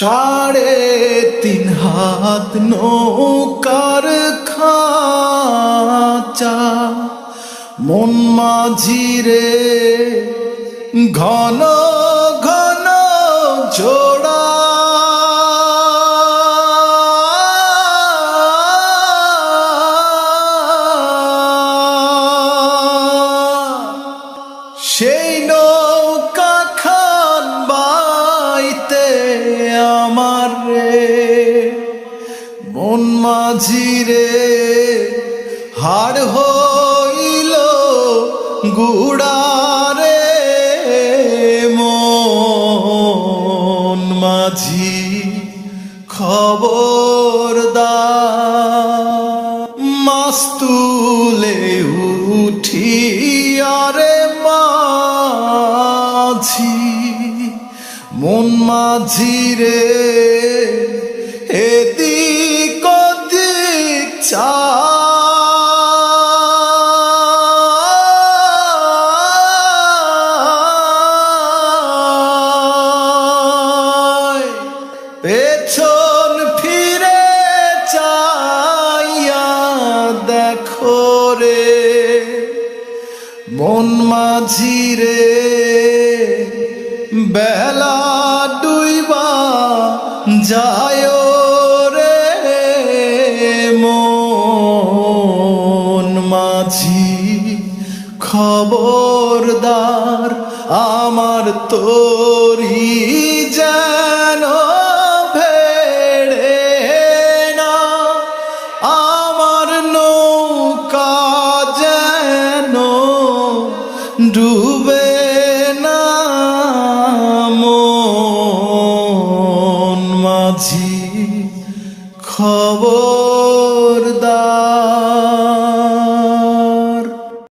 সাড়ে তিন হাত নৌকার খাঁচা। মন মাঝি রে ঘন ঘন জোড়া। সেই নৌকা আমার রে মন মাঝি রে হাড় হইল গুড়ারে মন মাঝি খবরদার মাস্তুলে উঠি আরে মন মাঝি রে এদিক ওদিক পেছন ফিরে চাইয়া দেখো রে মন মাঝি রে বেলা যায় রে মন মাঝি খবরদার আমার তোরি যেন ভেড়ে না আমার নৌকা যেন ডুবে louvor.